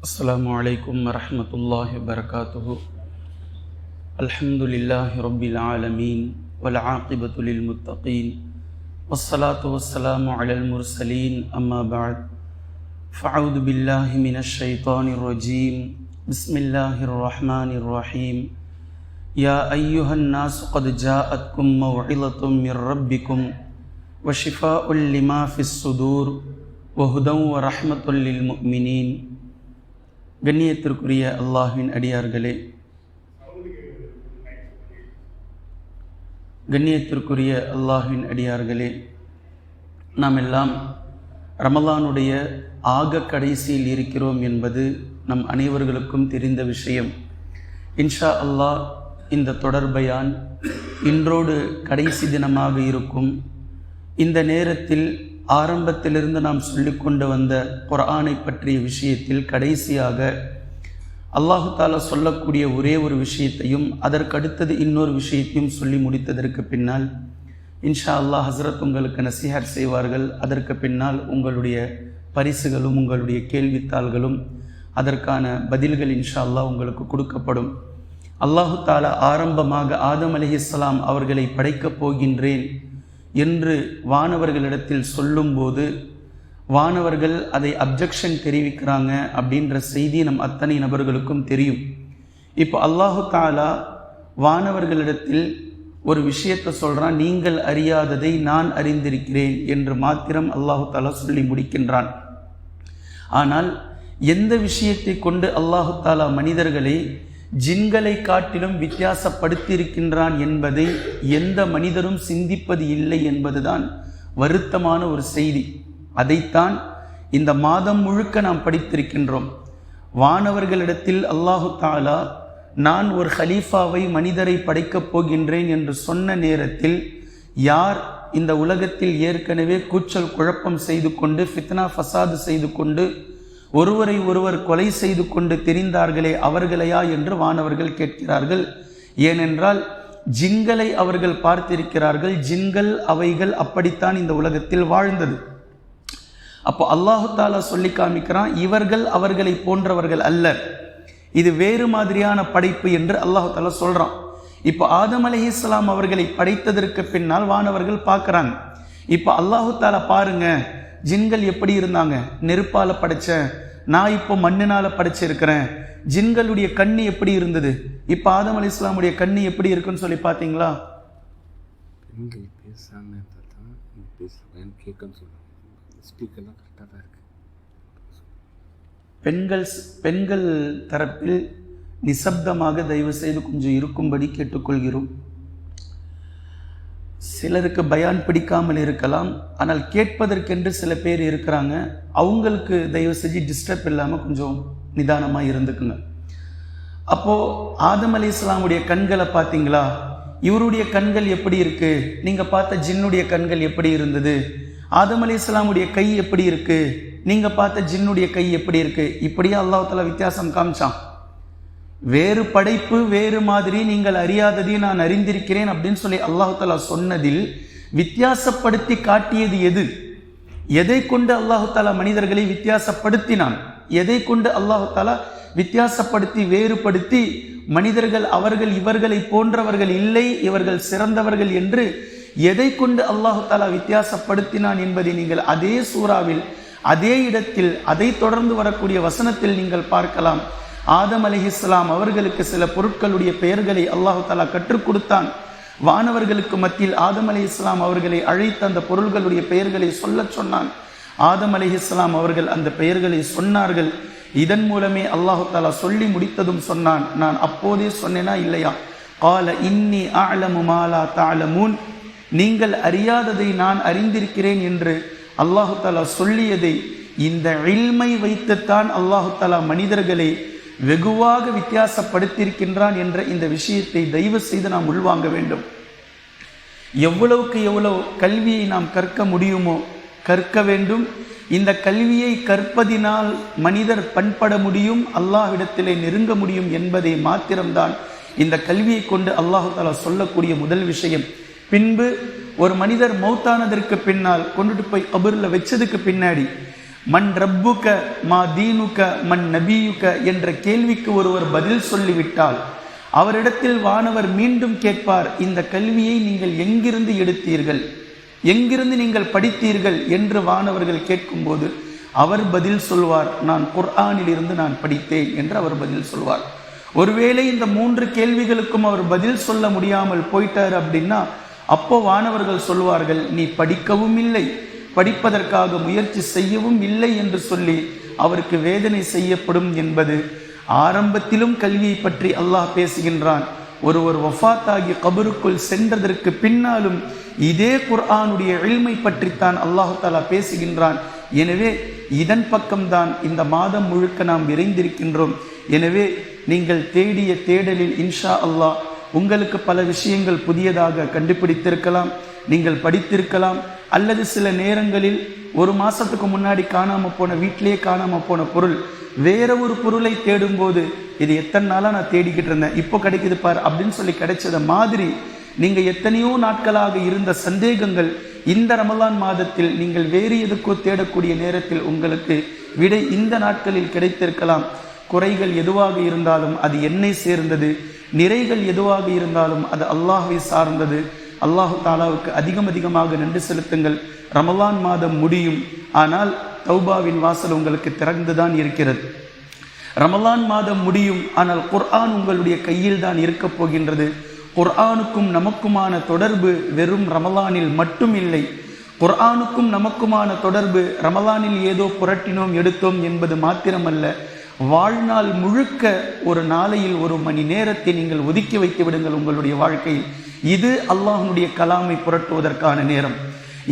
السلام عليكم ورحمة الله وبركاته. الحمد لله رب العالمين والعاقبة للمتقين والصلاة والسلام على المرسلين أما بعد. فأعوذ بالله من الشيطان الرجيم. بسم الله الرحمن الرحيم. يا أيها الناس قد جاءتكم موعظة من ربكم وشفاء لما في الصدور وهدى ورحمة للمؤمنين. கண்ணியத்திற்குரிய அல்லாஹின் அடியார்களே. கண்ணியத்திற்குரிய அல்லாஹின் அடியார்களே நாம் எல்லாம் ரமலானுடைய ஆக கடைசியில் இருக்கிறோம் என்பது நம் அனைவர்களுக்கும் தெரிந்த விஷயம். இன்ஷா அல்லாஹ் இந்த தொடர்பையான் இன்றோடு கடைசி தினமாக இருக்கும். இந்த நேரத்தில் ஆரம்பத்திலிருந்து நாம் சொல்லிக்கொண்டு வந்த குரானை பற்றிய விஷயத்தில் கடைசியாக அல்லாஹு தாலா சொல்லக்கூடிய ஒரே ஒரு விஷயத்தையும் அதற்கடுத்தது இன்னொரு விஷயத்தையும் சொல்லி முடித்ததற்கு பின்னால் இன்ஷா அல்லாஹ் ஹசரத் உங்களுக்கு நசிஹர் செய்வார்கள். அதற்கு பின்னால் உங்களுடைய பரிசுகளும் உங்களுடைய கேள்வித்தாள்களும் அதற்கான பதில்கள் இன்ஷா அல்லாஹ் உங்களுக்கு கொடுக்கப்படும். அல்லாஹு தாலா ஆரம்பமாக ஆதம் அலிஹிஸ்லாம் அவர்களை படைக்கப் போகின்றேன். என்று வானவர்களிடத்தில் சொல்லும்போது வானவர்கள் அதை அப்ஜெக்ஷன் தெரிவிக்கிறாங்க அப்படின்ற செய்தி நம் அத்தனை நபர்களுக்கும் தெரியும். இப்போ அல்லாஹு தாலா வானவர்களிடத்தில் ஒரு விஷயத்தை சொல்கிறான் நீங்கள் அறியாததை நான் அறிந்திருக்கிறேன் என்று மாத்திரம் அல்லாஹு தாலா சொல்லி முடிக்கின்றான். ஆனால் எந்த விஷயத்தை கொண்டு அல்லாஹு தாலா மனிதர்களை ஜின்களை காட்டிலும் வித்தியாசப்படுத்தியிருக்கின்றான் என்பதை எந்த மனிதரும் சிந்திப்பது இல்லை என்பதுதான் வருத்தமான ஒரு செய்தி. அதைத்தான் இந்த மாதம் முழுக்க நாம் படித்திருக்கின்றோம். வானவர்களிடத்தில் அல்லாஹு தாலா நான் ஒரு ஹலீஃபாவை மனிதரை படைக்கப் போகின்றேன் என்று சொன்ன நேரத்தில் யார் இந்த உலகத்தில் ஏற்கனவே கூச்சல் குழப்பம் செய்து கொண்டு ஃபித்னா ஃபசாது செய்து கொண்டு ஒருவரை ஒருவர் கொலை செய்து கொண்டு தெரிந்தார்களே அவர்களையா என்று வானவர்கள் கேட்கிறார்கள். ஏனென்றால் ஜிங்களை அவர்கள் பார்த்திருக்கிறார்கள். ஜிங்கள் அவைகள் அப்படித்தான் இந்த உலகத்தில் வாழ்ந்தது. அப்போ அல்லாஹு தாலா சொல்லி காமிக்கிறான் இவர்கள் அவர்களை போன்றவர்கள் அல்ல. இது வேறு மாதிரியான படைப்பு என்று அல்லாஹு தாலா சொல்றான். இப்போ ஆதம் அலி இஸ்லாம் அவர்களை படைத்ததற்கு பின்னால் வானவர்கள் பார்க்குறாங்க. இப்போ அல்லாஹு தாலா பாருங்க ஜின்கள் எப்படி இருந்தாங்க? நெருப்பால படைச்ச. நான் இப்போ மண்ணினால படைச்சிருக்கிறேன். ஜின்களுடைய கண்ணு எப்படி இருந்தது? இப்போ ஆதம் அலி இஸ்லாமுடைய கண்ணு எப்படி இருக்குன்னு சொல்லி பார்த்தீங்களா? பெண்கள் பேசாமல் இருந்தால் தான் பேசுவேன் கேட்கன்னு சொல்லுவாங்க ஸ்பீக்கர்லாம் கரெக்டாக தான் இருக்குது பெண்கள் பெண்கள் தரப்பில் நிசப்தமாக தயவு செய்து கொஞ்சம் இருக்கும்படி கேட்டுக்கொள்கிறோம். சிலருக்கு பயான் பிடிக்காமல் இருக்கலாம். ஆனால் கேட்பதற்கென்று சில பேர் இருக்கிறாங்க. அவங்களுக்கு தயவு செஞ்சு டிஸ்டர்ப் இல்லாமல் கொஞ்சம் நிதானமாக இருந்துக்குங்க. அப்போது ஆதம் அலி இஸ்லாமுடைய கண்களை பார்த்தீங்களா? இவருடைய கண்கள் எப்படி இருக்குது நீங்கள் பார்த்த ஜின்னுடைய கண்கள் எப்படி இருந்தது? ஆதம் அலி இஸ்லாமுடைய கை எப்படி இருக்குது நீங்கள் பார்த்த ஜின்னுடைய கை எப்படி இருக்குது இப்படியே அல்லாஹ் வித்தியாசம் காமிச்சான். வேறு படைப்பு வேறு மாதிரி நீங்கள் அறியாததை நான் அறிந்திருக்கிறேன் அப்படின்னு சொல்லி அல்லாஹு தாலா சொன்னதில் வித்தியாசப்படுத்தி காட்டியது எது? எதை கொண்டு அல்லாஹு தாலா மனிதர்களை வித்தியாசப்படுத்தினான்? எதை கொண்டு அல்லாஹு தாலா வித்தியாசப்படுத்தி வேறுபடுத்தி மனிதர்கள் அவர்கள் இவர்களை போன்றவர்கள் இல்லை இவர்கள் சிறந்தவர்கள் என்று எதை கொண்டு அல்லாஹு தாலா வித்தியாசப்படுத்தினான் என்பதை நீங்கள் அதே சூறாவில் அதே இடத்தில் அதை தொடர்ந்து வரக்கூடிய வசனத்தில் நீங்கள் பார்க்கலாம். ஆதம் அலிஹிஸ்லாம் அவர்களுக்கு சில பொருட்களுடைய பெயர்களை அல்லாஹு தாலா கற்றுக் கொடுத்தான். வானவர்களுக்கு மத்தியில் ஆதம் அலி இஸ்லாம் அவர்களை அழைத்து அந்த பொருள்களுடைய பெயர்களை சொல்ல சொன்னான். ஆதம் அலி இஸ்லாம் அவர்கள் அந்த பெயர்களை சொன்னார்கள். இதன் மூலமே அல்லாஹு தாலா சொல்லி முடித்ததும் சொன்னான். நான் அப்போதே சொன்னேனா இல்லையா? கால இன்னி ஆலமு மாலா தாலமூன் நீங்கள் அறியாததை நான் அறிந்திருக்கிறேன் என்று அல்லாஹு தாலா சொல்லியதை இந்த இல்மை வைத்துத்தான் அல்லாஹு தாலா மனிதர்களை வெகுவாக வித்தியாசப்படுத்தியிருக்கின்றான் என்ற இந்த விஷயத்தை தயவு செய்து நாம் உள்வாங்க வேண்டும். எவ்வளவுக்கு எவ்வளவு கல்வியை நாம் கற்க முடியுமோ கற்க வேண்டும். இந்த கல்வியை கற்பதினால் மனிதர் பண்பட முடியும் அல்லாஹ்விடத்திலே நெருங்க முடியும் என்பதை மாத்திரம்தான் இந்த கல்வியை கொண்டு அல்லாஹு தாலா சொல்லக்கூடிய முதல் விஷயம். பின்பு ஒரு மனிதர் மௌத்தானதற்கு பின்னால் கொண்டுட்டு போய் அபுரில் வச்சதுக்கு பின்னாடி மண் ரப்புக மா தீனுக மண் நபியுக என்ற கேள்விக்கு ஒருவர் பதில் சொல்லிவிட்டால் அவரிடத்தில் வானவர் மீண்டும் கேட்பார் இந்த கல்வியை நீங்கள் எங்கிருந்து எடுத்தீர்கள்? எங்கிருந்து நீங்கள் படித்தீர்கள்? என்று வானவர்கள் கேட்கும்போது அவர் பதில் சொல்வார் நான் குர்ஆனிலிருந்து நான் படித்தேன் என்று அவர் பதில் சொல்வார். ஒருவேளை இந்த மூன்று கேள்விகளுக்கும் அவர் பதில் சொல்ல முடியாமல் போயிட்டார் அப்படின்னா அப்போ வானவர்கள் சொல்வார்கள் நீ படிக்கவும் இல்லை படிப்பதற்காக முயற்சி செய்யவும் இல்லை என்று சொல்லி அவருக்கு வேதனை செய்யப்படும் என்பது ஆரம்பத்திலும் கல்வியை பற்றி அல்லாஹ் பேசுகின்றான். ஒருவர் வஃத்தாகி கபருக்குள் சென்றதற்கு பின்னாலும் இதே குர்ஆனுடைய எளிமை பற்றித்தான் அல்லாஹு தாலா பேசுகின்றான். எனவே இதன் பக்கம்தான் இந்த மாதம் முழுக்க நாம் விரைந்திருக்கின்றோம். எனவே நீங்கள் தேடிய தேடலில் இன்ஷா அல்லாஹ் உங்களுக்கு பல விஷயங்கள் புதியதாக கண்டுபிடித்திருக்கலாம் நீங்கள் படித்திருக்கலாம் அல்லது சில நேரங்களில் ஒரு மாசத்துக்கு முன்னாடி காணாம போன வீட்டிலேயே காணாம போன பொருள் வேற ஒரு பொருளை தேடும்போது இது எத்தனை நாளாக நான் தேடிக்கிட்டு இருந்தேன் இப்போ கிடைக்குது பார் அப்படின்னு சொல்லி கிடைச்சத மாதிரி நீங்க எத்தனையோ நாட்களாக இருந்த சந்தேகங்கள் இந்த ரமலான் மாதத்தில் நீங்கள் வேறு எதுக்கோ தேடக்கூடிய நேரத்தில் உங்களுக்கு விடை இந்த நாட்களில் கிடைத்திருக்கலாம். குறைகள் எதுவாக இருந்தாலும் அது என்னை சேர்ந்தது. நிறைகள் எதுவாக இருந்தாலும் அது அல்லாஹை சார்ந்தது. அல்லாஹு தாலாவுக்கு அதிகம் அதிகமாக நன்றி செலுத்துங்கள். ரமலான் மாதம் முடியும். ஆனால் தௌபாவின் வாசல் உங்களுக்கு திறந்துதான் இருக்கிறது. ரமலான் மாதம் முடியும். ஆனால் குர்ஆன் உங்களுடைய கையில் தான் இருக்கப் போகின்றது. குர்ஆனுக்கும் நமக்குமான தொடர்பு வெறும் ரமலானில் மட்டும் இல்லை குர்ஆனுக்கும் நமக்குமான தொடர்பு ரமலானில் ஏதோ புரட்டினோம் எடுத்தோம் என்பது மாத்திரமல்ல. வாழ்நாள் முழுக்க ஒரு நாளையில் ஒரு மணி நேரத்தை நீங்கள் ஒதுக்கி வைத்து விடுங்கள் உங்களுடைய வாழ்க்கையில். இது அல்லாஹனுடைய கலாமை புரட்டுவதற்கான நேரம்.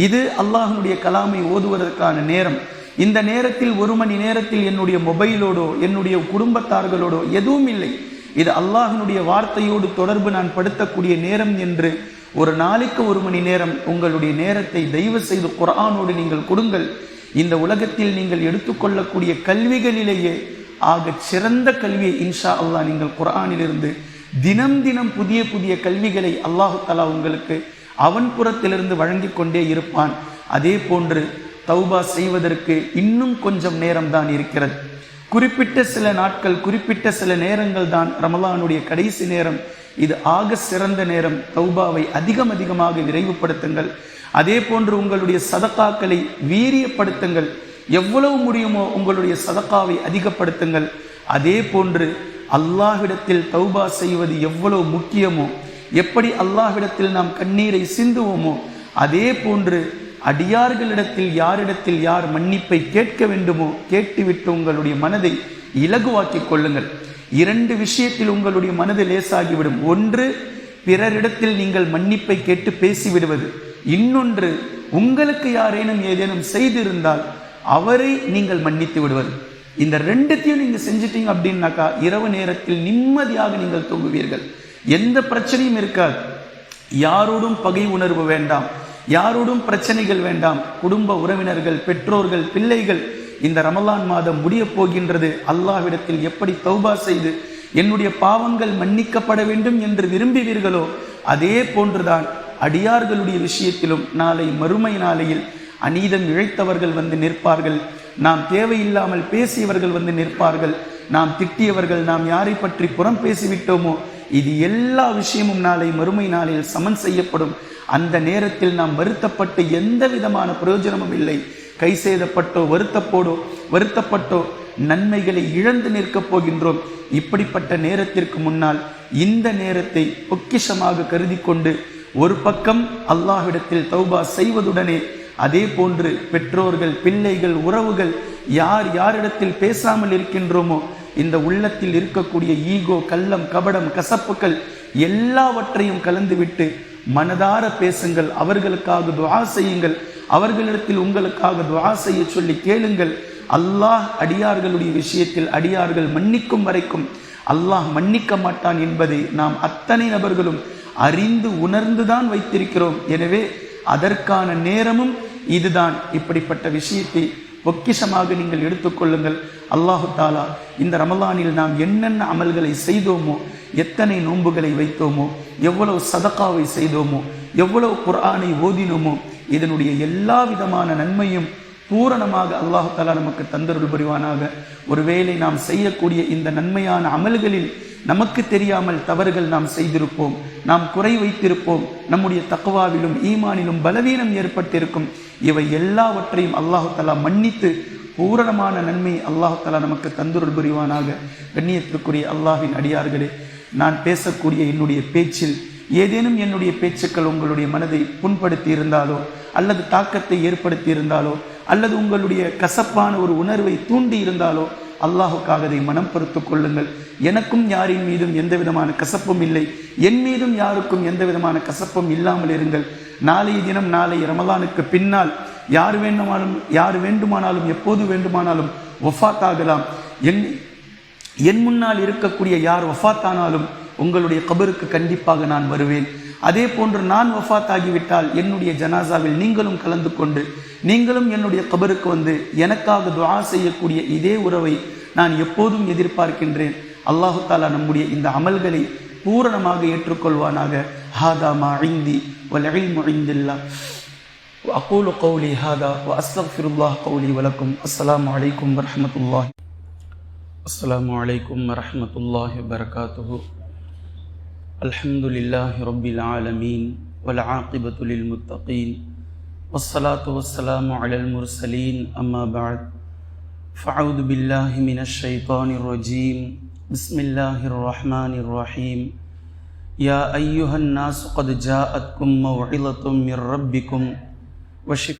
இது அல்லாஹனுடைய கலாமை ஓதுவதற்கான நேரம். இந்த நேரத்தில் ஒரு மணி நேரத்தில் என்னுடைய மொபைலோடோ என்னுடைய குடும்பத்தார்களோடோ எதுவும் இல்லை. இது அல்லாஹனுடைய வார்த்தையோடு தொடர்பு நான் படுத்தக்கூடிய நேரம் என்று ஒரு நாளைக்கு ஒரு மணி நேரம் உங்களுடைய நேரத்தை தயவு செய்து குரானோடு நீங்கள் கொடுங்கள். இந்த உலகத்தில் நீங்கள் எடுத்துக்கொள்ளக்கூடிய கல்விகளிலேயே ஆக சிறந்த கல்வியை இன்ஷா அல்லாஹ் நீங்கள் குரானிலிருந்து தினம் தினம் புதிய புதிய கல்விகளை அல்லாஹு தலா உங்களுக்கு அவன் புறத்திலிருந்து வழங்கி கொண்டே இருப்பான். அதே போன்று தௌபா செய்வதற்கு இன்னும் கொஞ்சம் நேரம் தான் இருக்கிறது. குறிப்பிட்ட சில நாட்கள் குறிப்பிட்ட சில நேரங்கள் தான் ரமலானுடைய கடைசி நேரம். இது ஆக சிறந்த நேரம். தௌபாவை அதிகம் அதிகமாக விரைவுபடுத்துங்கள். அதே போன்று உங்களுடைய சதக்காக்களை வீரியப்படுத்துங்கள். எவ்வளவு முடியுமோ உங்களுடைய சதக்காவை அதிகப்படுத்துங்கள். அதே போன்று அல்லாஹ்விடத்தில் தௌபா செய்வது எவ்வளவு முக்கியமோ எப்படி அல்லாஹ்விடத்தில் நாம் கண்ணீரை சிந்துவோமோ அதே போன்று அடியார்களிடத்தில் யாரிடத்தில் யார் மன்னிப்பை கேட்க வேண்டுமோ கேட்டுவிட்டு உங்களுடைய மனதை இலகுவாக்கிக் கொள்ளுங்கள். இரண்டு விஷயத்தில் உங்களுடைய மனது லேசாகிவிடும். ஒன்று பிறரிடத்தில் நீங்கள் மன்னிப்பை கேட்டு பேசிவிடுவது. இன்னொன்று உங்களுக்கு யாரேனும் ஏதேனும் செய்திருந்தால் அவரை நீங்கள் மன்னித்து விடுவது. இந்த ரெண்டுத்தையும் நீங்க செஞ்சிட்டீங்க அப்படின்னாக்கா இரவு நேரத்தில் நிம்மதியாக நீங்கள் தூங்குவீர்கள். எந்த பிரச்சனையும் இருக்காது. யாரோடும் பகை உணர்வு வேண்டாம். யாரோடும் பிரச்சனைகள் வேண்டாம். குடும்ப உறவினர்கள் பெற்றோர்கள் பிள்ளைகள் இந்த ரமலான் மாதம் முடிய போகின்றது. அல்லாஹ்விடத்தில் எப்படி தௌபா செய்து என்னுடைய பாவங்கள் மன்னிக்கப்பட வேண்டும் என்று விரும்புவீர்களோ அதே போன்றுதான் அடியார்களுடைய விஷயத்திலும் நாளை மறுமை நாளையில் அநீதம் இழைத்தவர்கள் வந்து நிற்பார்கள். நாம் தேவையில்லாமல் பேசியவர்கள் வந்து நிற்பார்கள். நாம் திட்டியவர்கள் நாம் யாரை பற்றி புறம் பேசிவிட்டோமோ இது எல்லா விஷயமும் நாளை மறுமை நாளில் சமன் செய்யப்படும். அந்த நேரத்தில் நாம் வருத்தப்பட்டு எந்த விதமான பிரயோஜனமும் இல்லை. கை செய்தப்பட்டோ வருத்தப்போடோ வருத்தப்பட்டோ நன்மைகளை இழந்து நிற்கப் போகின்றோம். இப்படிப்பட்ட நேரத்திற்கு முன்னால் இந்த நேரத்தை பொக்கிஷமாக கருதி கொண்டு ஒரு பக்கம் அல்லாஹ்விடத்தில் தௌபா செய்வதுடனே அதே போன்று பெற்றோர்கள் பிள்ளைகள் உறவுகள் யார் யாரிடத்தில் பேசாமல் இருக்கின்றோமோ இந்த உள்ளத்தில் இருக்கக்கூடிய ஈகோ கள்ளம் கபடம் கசப்புகள் எல்லாவற்றையும் கலந்துவிட்டு மனதார பேசுங்கள். அவர்களுக்காக துவா செய்யுங்கள். அவர்களிடத்தில் உங்களுக்காக துவா செய்ய சொல்லி கேளுங்கள். அல்லாஹ் அடியார்களுடைய விஷயத்தில் அடியார்கள் மன்னிக்கும் வரைக்கும் அல்லாஹ் மன்னிக்க மாட்டான் என்பதை நாம் அத்தனை நபர்களும் அறிந்து உணர்ந்துதான் வைத்திருக்கிறோம். எனவே அதற்கான நேரமும் இதுதான் இப்படிப்பட்ட விஷயத்தை பொக்கிஷமாக நீங்கள் எடுத்துக்கொள்ளுங்கள். அல்லாஹு தாலா இந்த ரமலானில் நாம் என்னென்ன அமல்களை செய்தோமோ எத்தனை நோன்புகளை வைத்தோமோ எவ்வளவு சதக்காவை செய்தோமோ எவ்வளவு குரானை ஓதினோமோ இதனுடைய எல்லா விதமான நன்மையும் பூரணமாக அல்லாஹு தாலா நமக்கு தந்தருள் புரிவானாக. ஒருவேளை நாம் செய்யக்கூடிய இந்த நன்மையான அமல்களில் நமக்கு தெரியாமல் தவறுகள் நாம் செய்திருப்போம். நாம் குறை வைத்திருப்போம். நம்முடைய தக்குவாவிலும் ஈமானிலும் பலவீனம் ஏற்பட்டிருக்கும். இவை எல்லாவற்றையும் அல்லாஹு தலா மன்னித்து பூரணமான நன்மை அல்லாஹு தலா நமக்கு தந்துருள் புரிவானாக. கண்ணியத்திற்குரிய அல்லாஹின் அடியார்களே நான் பேசக்கூடிய என்னுடைய பேச்சில் ஏதேனும் என்னுடைய பேச்சுக்கள் உங்களுடைய மனதை புண்படுத்தி இருந்தாலோ அல்லது தாக்கத்தை ஏற்படுத்தி இருந்தாலோ அல்லது உங்களுடைய கசப்பான ஒரு உணர்வை தூண்டி இருந்தாலோ அல்லாஹுக்காக அதை மனம் பொறுத்துக் கொள்ளுங்கள். எனக்கும் யாரின் மீதும் எந்த விதமான கசப்பும் இல்லை. என் மீதும் யாருக்கும் எந்த விதமான கசப்பும் இல்லாமல் இருங்கள். நாளைய தினம் நாளை ரமலானுக்கு பின்னால் யார் வேண்டுமானாலும் யார் வேண்டுமானாலும் எப்போது வேண்டுமானாலும் ஒஃபாத்தாகலாம் என் என் முன்னால் இருக்கக்கூடிய யார் வஃபாத்தானாலும் உங்களுடைய கபருக்கு கண்டிப்பாக நான் வருவேன். அதே போன்று நான் வஃத் ஆகிவிட்டால் என்னுடைய ஜனாசாவில் நீங்களும் கலந்து கொண்டு நீங்களும் என்னுடைய கபருக்கு வந்து எனக்காக துவா செய்யக்கூடிய இதே உறவை நான் எப்போதும் எதிர்பார்க்கின்றேன். அல்லாஹு தாலா நம்முடைய இந்த அமல்களை பூரணமாக ஏற்றுக்கொள்வானாக. ஹாதா மா ஐந்தி வல் ஐந்தில்லா அகூலு கௌலி ஹாதா வ அஸ்தஃபிருல்லாஹ் கௌலி வலக்கும். அஸ்லாம் வலைக்கும் வரமத்துல்லாஹி அஸ்லாம் வலைக்கும் வரமத்துல்லாஹி வரகாத்துஹூ الحمد لله رب العالمين والعاقبة للمتقين والصلاة والسلام على المرسلين أما بعد. فأعوذ بالله من الشيطان الرجيم. بسم الله الرحمن الرحيم. يا أيها الناس قد جاءتكم موعظة من ربكم وشفاء